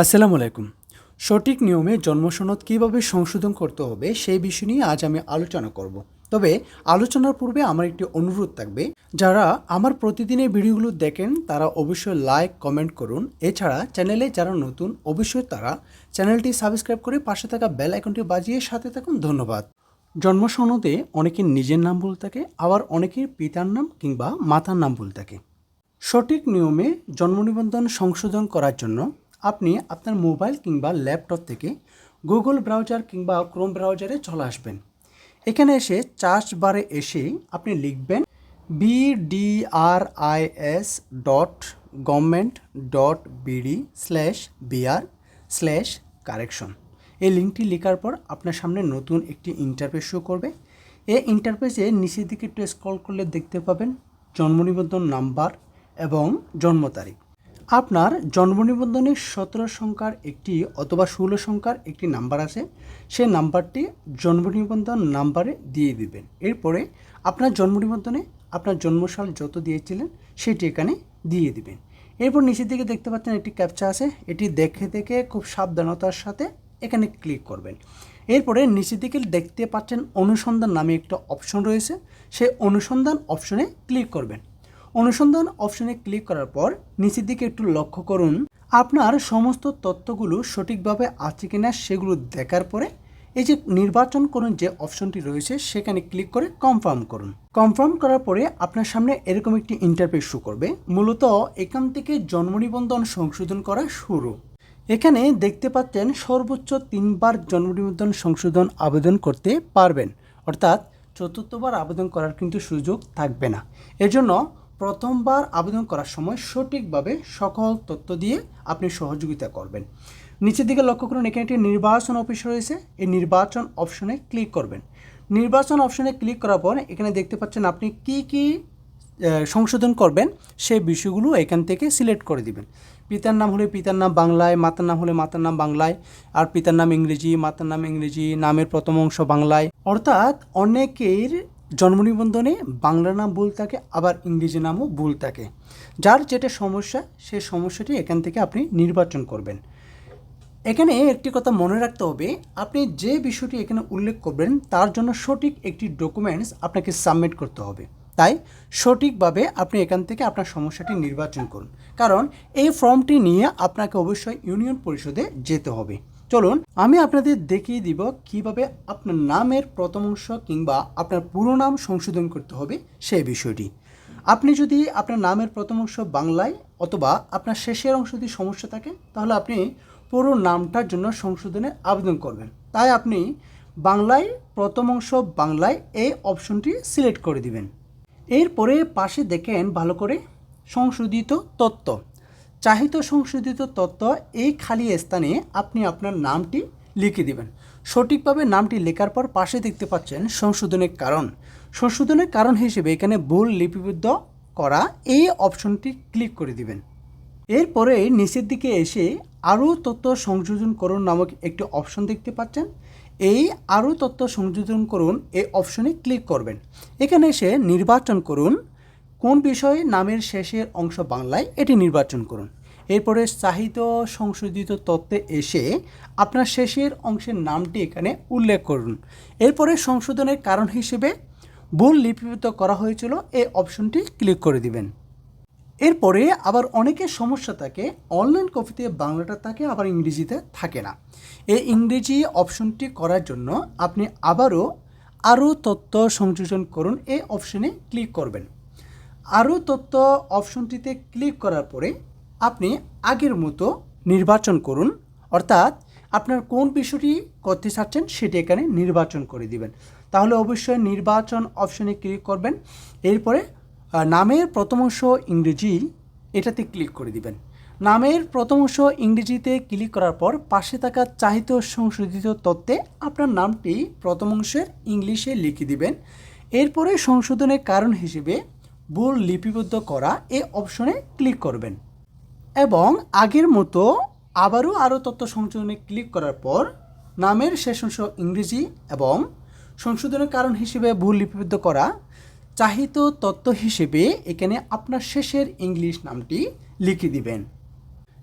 আসসালামু আলাইকুম। সঠিক নিয়মে জন্মসনদ কীভাবে সংশোধন করতে হবে সেই বিষয় নিয়ে আজ আমি আলোচনা করব। তবে আলোচনার পূর্বে আমার একটি অনুরোধ থাকবে। যারা আমার প্রতিদিনের ভিডিওগুলো দেখেন, তারা অবশ্যই লাইক কমেন্ট করুন। এছাড়া চ্যানেলে যারা নতুন, অবশ্যই তারা চ্যানেলটি সাবস্ক্রাইব করে পাশে থাকা বেল আইকনটি বাজিয়ে সাথে থাকুন। ধন্যবাদ। জন্মসনদে অনেকের নিজের নাম ভুল থাকে, আবার অনেকের পিতার নাম কিংবা মাতার নাম ভুল থাকে। সঠিক নিয়মে জন্ম নিবন্ধন সংশোধন করার জন্য আপনি আপনার মোবাইল কিংবা ল্যাপটপ থেকে গুগল ব্রাউজার কিংবা ক্রোম ব্রাউজারে চলে আসবেন। এখানে এসে চার্চ বারে এসে আপনি লিখবেন BDRIS dot government dot BD slash BR slash correction এই লিঙ্কটি লেখার পর আপনার সামনে নতুন একটি ইন্টারফেস শো করবে। এই ইন্টারফেসে নিচের দিকে একটু স্ক্রল করলে দেখতে পাবেন জন্ম নিবন্ধন নাম্বার এবং জন্ম তারিখ। আপনার জন্ম নিবন্ধনে সতেরো সংখ্যার একটি অথবা ষোলো সংখ্যার একটি নাম্বার আছে, সেই নাম্বারটি জন্ম নিবন্ধন নাম্বারে দিয়ে দিবেন। এরপরে আপনার জন্ম নিবন্ধনে আপনার জন্মসাল যত দিয়েছিলেন, সেটি এখানে দিয়ে দিবেন। এরপর নিচের দিকে দেখতে পাচ্ছেন একটি ক্যাপচা আছে, এটি দেখে দেখে খুব সাবধানতার সাথে এখানে ক্লিক করবেন। এরপরে নিচের দিকে দেখতে পাচ্ছেন অনুসন্ধান নামে একটা অপশন রয়েছে, সেই অনুসন্ধান অপশনে ক্লিক করবেন। অনুসন্ধান অপশনে ক্লিক করার পর নিচের দিকে একটু লক্ষ্য করুন। আপনার সমস্ত তথ্যগুলো সঠিকভাবে আছে কিনা সেগুলো দেখার পরে এই যে নির্বাচন করুন যে অপশনটি রয়েছে, সেখানে ক্লিক করে কনফার্ম করুন। কনফার্ম করার পরে আপনার সামনে এরকম একটি ইন্টারফেস শো করবে। মূলত এখান থেকে জন্ম নিবন্ধন সংশোধন করা শুরু। এখানে দেখতে পাচ্ছেন সর্বোচ্চ তিনবার জন্ম নিবন্ধন সংশোধন আবেদন করতে পারবেন। অর্থাৎ চতুর্থবার আবেদন করার কিন্তু সুযোগ থাকবে না। এজন্য প্রথমবার আবেদন করার সময় সঠিকভাবে সকল তথ্য দিয়ে আপনি সহযোগিতা করবেন। নিচের দিকে লক্ষ্য করুন, এখানে একটি নির্বাচন অফিস রয়েছে। এই নির্বাচন অপশনে ক্লিক করবেন। নির্বাচন অপশনে ক্লিক করার পর এখানে দেখতে পাচ্ছেন আপনি কি কি সংশোধন করবেন, সেই বিষয়গুলো এখান থেকে সিলেক্ট করে দিবেন। পিতার নাম হলে পিতার নাম বাংলায়, মাতার নাম হলে মাতার নাম বাংলায়, আর পিতার নাম ইংরেজি, মাতার নাম ইংরেজি, নামের প্রথম অংশ বাংলায়। অর্থাৎ অনেকের জন্ম নিবন্ধনে বাংলা নাম ভুল থাকে, আবার ইংরেজি নামও ভুল থাকে। যার যেটা সমস্যা সেই সমস্যাটি এখান থেকে আপনি নির্বাচন করবেন। এখানে একটি কথা মনে রাখতে হবে, আপনি যে বিষয়টি এখানে উল্লেখ করবেন, তার জন্য সঠিক একটি ডকুমেন্টস আপনাকে সাবমিট করতে হবে। তাই সঠিকভাবে আপনি এখান থেকে আপনার সমস্যাটি নির্বাচন করুন। কারণ এই ফর্মটি নিয়ে আপনাকে অবশ্যই ইউনিয়ন পরিষদে যেতে হবে। চলুন, আমি আপনাদের দেখিয়ে দিব কীভাবে আপনার নামের প্রথম অংশ কিংবা আপনার পুরো নাম সংশোধন করতে হবে সেই বিষয়টি। আপনি যদি আপনার নামের প্রথম অংশ বাংলায় অথবা আপনার শেষের অংশ যদি সমস্যা থাকে, তাহলে আপনি পুরো নামটার জন্য সংশোধনে আবেদন করবেন। তাই আপনি বাংলায় প্রথম অংশ বাংলায় এই অপশনটি সিলেক্ট করে দিবেন। এরপরে পাশে দেখেন ভালো করে সংশোধিত তথ্য। চাহিত সংশোধিত তথ্য এই খালি স্থানে আপনি আপনার নামটি লিখে দিবেন। সঠিকভাবে নামটি লেখার পর পাশে দেখতে পাচ্ছেন সংশোধনের কারণ। সংশোধনের কারণ হিসেবে এখানে ভুল লিপিবদ্ধ করা এই অপশনটি ক্লিক করে দিবেন। এরপরে নিচের দিকে এসে আরও তথ্য সংযোজন করুন নামক একটি অপশন দেখতে পাচ্ছেন। এই আরও তথ্য সংযোজন করুন এই অপশনে ক্লিক করবেন। এখানে এসে নির্বাচন করুন কোন বিষয়ে নামের শেষের অংশ বাংলায় এটি নির্বাচন করুন। এরপরে চাহিত সংশোধিত তত্ত্বে এসে আপনার শেষের অংশের নামটি এখানে উল্লেখ করুন। এরপরে সংশোধনের কারণ হিসেবে ভুল লিপিবদ্ধ করা হয়েছিল এই অপশনটি ক্লিক করে দিবেন। এরপরে আবার অনেকের সমস্যা থাকে, অনলাইন কপিতে বাংলাটা থাকে আবার ইংরেজিতে থাকে না। এই ইংরেজি অপশনটি করার জন্য আপনি আবারও আরও তথ্য সংযোজন করুন এই অপশনে ক্লিক করবেন। আরও তথ্য অপশনটিতে ক্লিক করার পরে আপনি আগের মতো নির্বাচন করুন। অর্থাৎ আপনার কোন বিষয়টি করতে চাচ্ছেন সেটি এখানে নির্বাচন করে দিবেন। তাহলে অবশ্যই নির্বাচন অপশনে ক্লিক করবেন। এরপরে নামের প্রথম অংশ ইংরেজি এটাতে ক্লিক করে দিবেন। নামের প্রথম অংশ ইংরেজিতে ক্লিক করার পর পাশে থাকা চাহিত সংশোধিত তথ্যে আপনার নামটি প্রথম অংশের ইংলিশে লিখে দিবেন। এরপরে সংশোধনের কারণ হিসেবে ভুল লিপিবদ্ধ করা এ অপশনে ক্লিক করবেন। এবং আগের মতো আবারও আরও তথ্য সংশোধনে ক্লিক করার পর নামের শেষ অংশ ইংরেজি এবং সংশোধনের কারণ হিসেবে ভুল লিপিবদ্ধ করা চাহিত তত্ত্ব হিসেবে এখানে আপনার শেষের ইংলিশ নামটি লিখে দিবেন।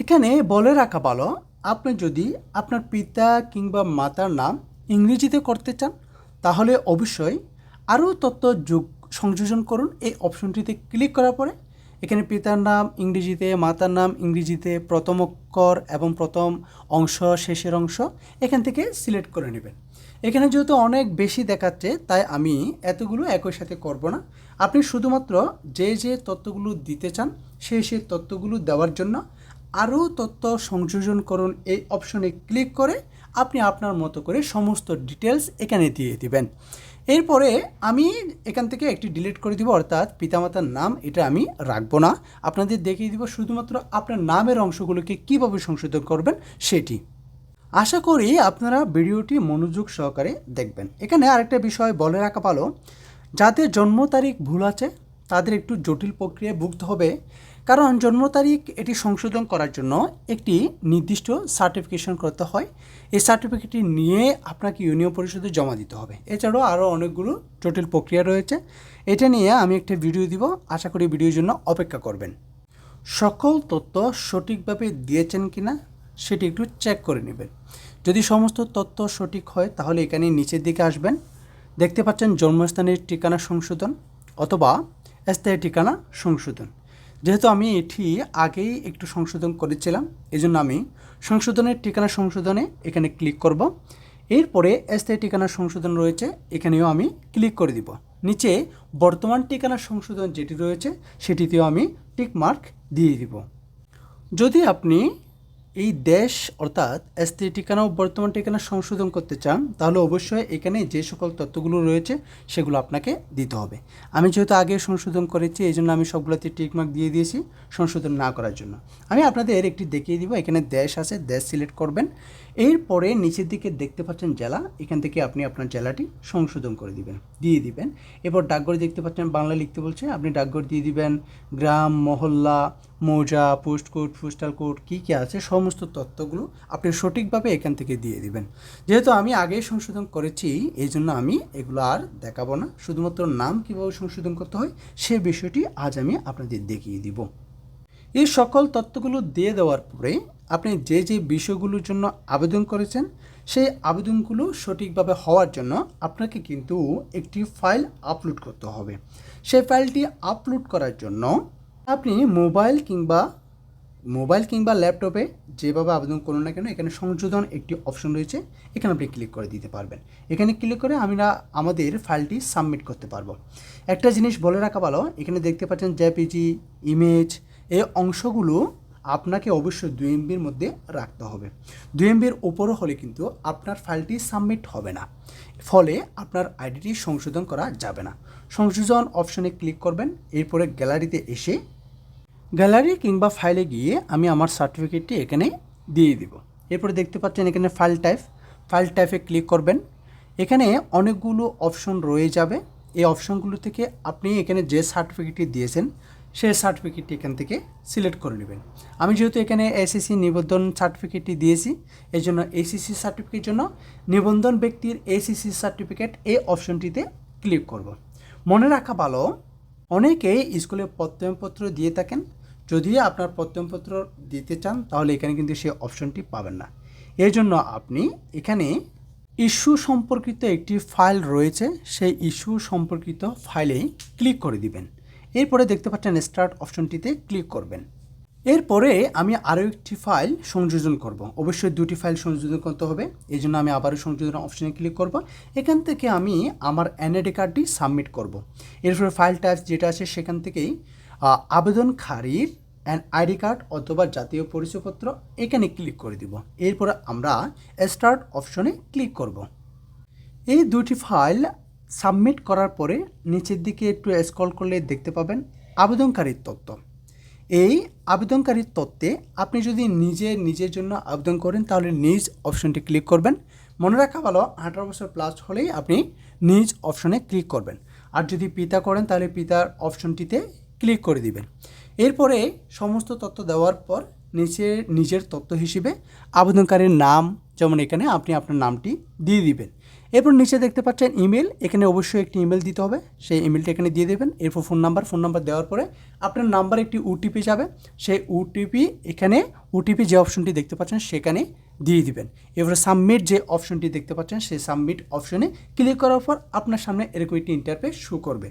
এখানে বলে রাখা ভালো, আপনি যদি আপনার পিতা কিংবা মাতার নাম ইংরেজিতে করতে চান, তাহলে অবশ্যই আরও তথ্য যোগ সংযোজন করুন। এই অপশনটিতে ক্লিক করার পরে এখানে পিতার নাম, ইংরেজিতে মাতার নাম, ইংরেজিতে প্রথম অক্ষর এবং প্রথম অংশ, শেষের অংশ এখান থেকে সিলেক্ট করে নেবেন। এখানে যেহেতু অনেক বেশি দেখাচ্ছে, তাই আমি এতগুলো একই সাথে করব না। আপনি শুধুমাত্র যে যে তথ্যগুলো দিতে চান, সেই সেই তথ্যগুলো দেওয়ার জন্য আরও তথ্য সংযোজন করুন। এই অপশনে ক্লিক করে আপনি আপনার মতো করে সমস্ত ডিটেলস এখানে দিয়ে দিবেন। এরপরে আমি এখান থেকে একটি ডিলিট করে দিব, অর্থাৎ পিতামাতার নাম, এটা আমি রাখব না। আপনাদের দেখিয়ে দিব শুধুমাত্র আপনার নামের অংশগুলোকে কীভাবে সংশোধন করবেন সেটি। আশা করি আপনারা ভিডিওটি মনোযোগ সহকারে দেখবেন। এখানে আরেকটা বিষয় বলে রাখা ভালো, যাদের জন্ম তারিখ ভুল আছে, তাদের একটু জটিল প্রক্রিয়ায় ভুগতে হবে। কারণ জন্ম তারিখ এটি সংশোধন করার জন্য একটি নির্দিষ্ট সার্টিফিকেশন করতে হয়। এই সার্টিফিকেটটি নিয়ে আপনাকে ইউনিয়ন পরিষদে জমা দিতে হবে। এছাড়াও আরও অনেকগুলো জটিল প্রক্রিয়া রয়েছে। এটা নিয়ে আমি একটা ভিডিও দিব। আশা করি ভিডিওর জন্য অপেক্ষা করবেন। সকল তথ্য সঠিকভাবে দিয়েছেন কি না সেটি একটু চেক করে নেবেন। যদি সমস্ত তথ্য সঠিক হয়, তাহলে এখানে নিচের দিকে আসবেন। দেখতে পাচ্ছেন জন্মস্থানের ঠিকানা সংশোধন অথবা স্থায়ী ঠিকানা সংশোধন। যেহেতু আমি এটি আগেই একটু সংশোধন করেছিলাম এই জন্য আমি সংশোধনের ঠিকানা সংশোধনে এখানে ক্লিক করব। এরপরে স্থায়ী ঠিকানা সংশোধন রয়েছে, এখানেও আমি ক্লিক করে দিব। নিচে বর্তমান ঠিকানা সংশোধন যেটি রয়েছে, সেটিতেও আমি টিক মার্ক দিয়ে দিব। যদি আপনি এই দেশ, অর্থাৎ স্থায়ী ঠিকানা ও বর্তমান ঠিকানা সংশোধন করতে চান, তাহলে অবশ্যই এখানে যে সকল তথ্যগুলো রয়েছে, সেগুলো আপনাকে দিতে হবে। আমি যেহেতু আগে সংশোধন করেছি, এই জন্য আমি সবগুলোতে টিকমার্ক দিয়ে দিয়েছি সংশোধন না করার জন্য। আমি আপনাদের একটি দেখিয়ে দিব, এখানে দেশ আছে, দেশ সিলেক্ট করবেন। এরপরে নিচের দিকে দেখতে পাচ্ছেন জেলা, এখান থেকে আপনি আপনার জেলাটি সংশোধন করে দিবেন, দিয়ে দিবেন। এরপর ডাকঘর দেখতে পাচ্ছেন বাংলা লিখতে বলছে, আপনি ডাকঘর দিয়ে দিবেন, গ্রাম, মহল্লা মৌজা, পোস্ট কোড পোস্টাল কোড কী কী আছে, সমস্ত তথ্যগুলো আপনি সঠিকভাবে এখান থেকে দিয়ে দিবেন। যেহেতু আমি আগেই সংশোধন করেছি এই জন্য আমি এগুলো আর দেখাবো না। শুধুমাত্র নাম কীভাবে সংশোধন করতে হয়, সে বিষয়টি আজ আমি আপনাদের দেখিয়ে দিব। এই সকল তথ্যগুলো দিয়ে দেওয়ার পরে আপনি যে যে বিষয়গুলোর জন্য আবেদন করেছেন, সেই আবেদনগুলো সঠিকভাবে হওয়ার জন্য আপনাকে কিন্তু একটি ফাইল আপলোড করতে হবে। সেই ফাইলটি আপলোড করার জন্য আপনি মোবাইল কিংবা মোবাইল কিংবা ল্যাপটপে যেভাবে আবেদন করুন না কেন, এখানে সংশোধন একটি অপশন রয়েছে। এখানে আপনি ক্লিক করে দিতে পারবেন। এখানে ক্লিক করে আমরা আমাদের ফাইলটি সাবমিট করতে পারব। একটা জিনিস বলে রাখা ভালো, এখানে দেখতে পাচ্ছেন জেপিজি ইমেজ এই অংশগুলো আপনাকে অবশ্যই দুই এমবির মধ্যে রাখতে হবে। দুই এমবির ওপরও হলে কিন্তু আপনার ফাইলটি সাবমিট হবে না। ফলে আপনার আইডিটি সংশোধন করা যাবে না। সংশোধন অপশনে ক্লিক করবেন, এরপরে গ্যালারিতে এসে গ্যালারি কিংবা ফাইলে গিয়ে আমি আমার সার্টিফিকেটটি এখানে দিয়ে দিব। এরপরে দেখতে পাচ্ছেন এখানে ফাইল টাইপ ফাইল টাইপে ক্লিক করবেন। এখানে অনেকগুলো অপশন রয়ে যাবে। এই অপশনগুলো থেকে আপনি এখানে যে সার্টিফিকেটটি দিয়েছেন, সেই সার্টিফিকেটটি এখান থেকে সিলেক্ট করে নেবেন। আমি যেহেতু এখানে এসএসসি নিবন্ধন সার্টিফিকেটটি দিয়েছি, এই জন্য এসিসি সার্টিফিকেট জন্য নিবন্ধন ব্যক্তির এসিসি সার্টিফিকেট এই অপশনটিতে ক্লিক করব। মনে রাখা ভালো অনেকেই স্কুলে প্রত্যয়নপত্র দিয়ে থাকেন। যদি আপনার প্রত্যয়নপত্র দিতে চান, তাহলে এখানে কিন্তু সেই অপশনটি পাবেন না। এর জন্য আপনি এখানে ইস্যু সম্পর্কিত একটি ফাইল রয়েছে, সেই ইস্যু সম্পর্কিত ফাইলেই ক্লিক করে দিবেন। এরপরে দেখতে পাচ্ছেন স্টার্ট অপশনটিতে ক্লিক করবেন। এরপরে আমি আরও একটি ফাইল সংযোজন করব। অবশ্যই দুটি ফাইল সংযোজন করতে হবে। এই জন্য আমি আবারও সংযোজন অপশনে ক্লিক করব। এখান থেকে আমি আমার এনআইডি কার্ডটি সাবমিট করব। এরপরে ফাইল টাইপ যেটা আছে সেখান থেকেই আবেদনকারীর অ্যান আইডি কার্ড অথবা জাতীয় পরিচয়পত্র এখানে ক্লিক করে দিব। এরপরে আমরা স্টার্ট অপশনে ক্লিক করব। এই দুটি ফাইল সাবমিট করার পরে নিচের দিকে একটু স্ক্রল করলে দেখতে পাবেন আবেদনকারীর তথ্য। এই আবেদনকারীর তত্ত্বে আপনি যদি নিজে নিজের জন্য আবেদন করেন, তাহলে নিজ অপশনটি ক্লিক করবেন। মনে রাখা ভালো, আঠারো বছর প্লাস হলেই আপনি নিজ অপশনে ক্লিক করবেন। আর যদি পিতা করেন, তাহলে পিতার অপশনটিতে ক্লিক করে দিবেন। এরপরে সমস্ত তথ্য দেওয়ার পর নিচে নিজের তথ্য হিসেবে আবেদনকারীর নাম, যেমন এখানে আপনি আপনার নামটি দিয়ে দিবেন। এরপর নিচে দেখতে পাচ্ছেন ইমেল, এখানে অবশ্যই একটি ইমেল দিতে হবে। সেই ইমেলটা এখানে দিয়ে দেবেন। এরপর ফোন নাম্বার ফোন নাম্বার দেওয়ার পরে আপনার নাম্বার একটি ওটিপি যাবে। সেই ওটিপি এখানে ওটিপি যে অপশনটি দেখতে পাচ্ছেন, সেখানে দিয়ে দিবেন। এবারে সাবমিট যে অপশনটি দেখতে পাচ্ছেন, সেই সাবমিট অপশনে ক্লিক করার পর আপনার সামনে এরকম একটি ইন্টারফেস শো করবে।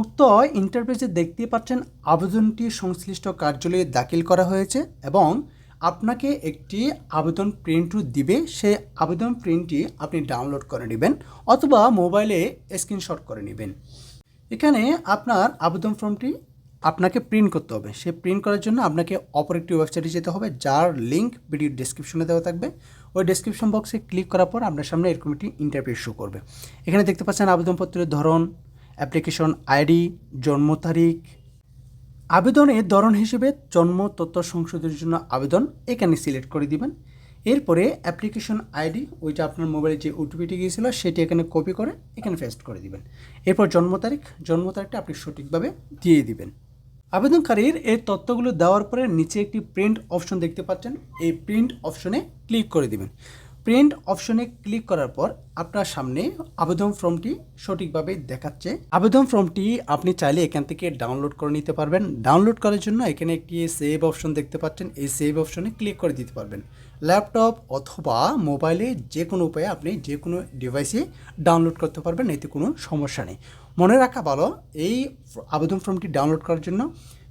উক্ত ইন্টারফেসে দেখতে পাচ্ছেন আবেদনটি সংশ্লিষ্ট কার্যালয়ে দাখিল করা হয়েছে এবং আপনাকে একটি আবেদন প্রিন্টও দিবে, সেই আবেদন প্রিন্টটি আপনি ডাউনলোড করে নেবেন অথবা মোবাইলে স্ক্রিনশট করে নেবেন। এখানে আপনার আবেদন ফর্মটি আপনাকে প্রিন্ট করতে হবে। সে প্রিন্ট করার জন্য আপনাকে অপর একটি ওয়েবসাইটে যেতে হবে, যার লিঙ্ক ভিডিও ডিসক্রিপশনে দেওয়া থাকবে। ওই ডিসক্রিপশন বক্সে ক্লিক করার পর আপনার সামনে এরকম একটি ইন্টারভিউ শো করবে। এখানে দেখতে পাচ্ছেন আবেদনপত্রের ধরন, অ্যাপ্লিকেশন আইডি, জন্ম তারিখ আবেদনের ধরন হিসেবে জন্ম, তথ্য সংশোধনের জন্য আবেদন এখানে সিলেক্ট করে দিবেন। এরপরে অ্যাপ্লিকেশন আইডি, ওইটা আপনার মোবাইলে যে ওটিপিটি গিয়েছিল, সেটি এখানে কপি করে এখানে পেস্ট করে দিবেন। এরপর জন্ম তারিখ, জন্ম তারিখটা আপনি সঠিকভাবে দিয়ে দিবেন। আবেদনকারীর এই তথ্যগুলো দেওয়ার পরে নিচে একটি প্রিন্ট অপশন দেখতে পাচ্ছেন। এই প্রিন্ট অপশনে ক্লিক করে দিবেন। প্রিন্ট অপশনে ক্লিক করার পর আপনার সামনে আবেদন ফর্মটি সঠিকভাবে দেখাচ্ছে। আবেদন ফর্মটি আপনি চাইলে এখান থেকে ডাউনলোড করে নিতে পারবেন। ডাউনলোড করার জন্য এখানে একটি সেভ অপশন দেখতে পাচ্ছেন। এই সেভ অপশনে ক্লিক করে দিতে পারবেন। ল্যাপটপ অথবা মোবাইলে যে কোনো উপায়ে আপনি যে কোনো ডিভাইসে ডাউনলোড করতে পারবেন, এতে কোনো সমস্যা নেই। মনে রাখা ভালো, এই আবেদন ফর্মটি ডাউনলোড করার জন্য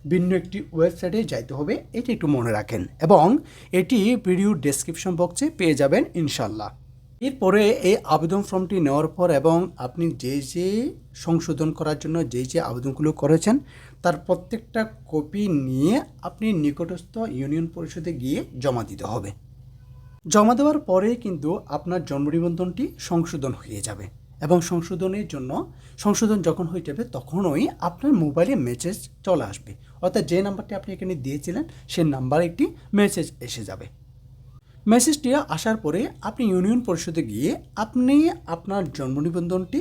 ভিন্ন একটি ওয়েবসাইটে যাইতে হবে, এটি একটু মনে রাখেন। এবং এটি ভিডিও ডেসক্রিপশন বক্সে পেয়ে যাবেন ইনশাল্লাহ এরপরে এই আবেদন ফর্মটি নেওয়ার পর এবং আপনি যে যে সংশোধন করার জন্য যে যে আবেদনগুলো করেছেন, তার প্রত্যেকটা কপি নিয়ে আপনি নিকটস্থ ইউনিয়ন পরিষদে গিয়ে জমা দিতে হবে। জমা দেওয়ার পরে কিন্তু আপনার জন্ম নিবন্ধনটি সংশোধন হয়ে যাবে এবং সংশোধনের জন্য, সংশোধন যখন হয়ে যাবে, তখনই আপনার মোবাইলে মেসেজ চলে আসবে। অর্থাৎ যে নাম্বারটি আপনি এখানে দিয়েছিলেন, সেই নাম্বারে একটি মেসেজ এসে যাবে। মেসেজটি আসার পরে আপনি ইউনিয়ন পরিষদে গিয়ে আপনি আপনার জন্ম নিবন্ধনটি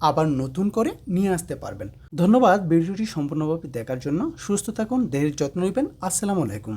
আবার নতুন করে নিয়ে আসতে পারবেন। ধন্যবাদ, ভিডিওটি সম্পূর্ণভাবে দেখার জন্য। সুস্থ থাকুন, দেহের যত্ন নেবেন। আসসালামু আলাইকুম।